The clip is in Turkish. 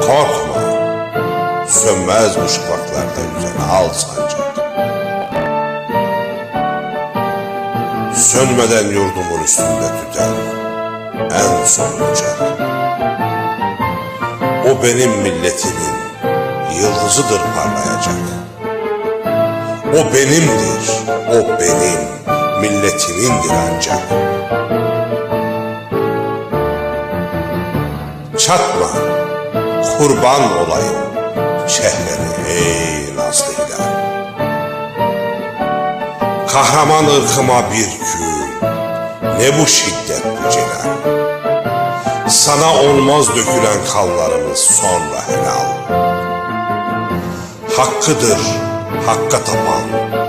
Korkma, sönmez bu şafaklarda yüzen al sancak. Sönmeden yurdumun üstünde tüten en son uçak. O benim milletimin yıldızıdır parlayacak. O benimdir, o benim milletimindir ancak. Çatma, kurban olayım şehrini ey nazlı hilal. Kahraman ırkıma bir kül, ne bu şiddet bu celal. Sana olmaz dökülen kanlarımız sonra helal. Hakkıdır, hakka tapan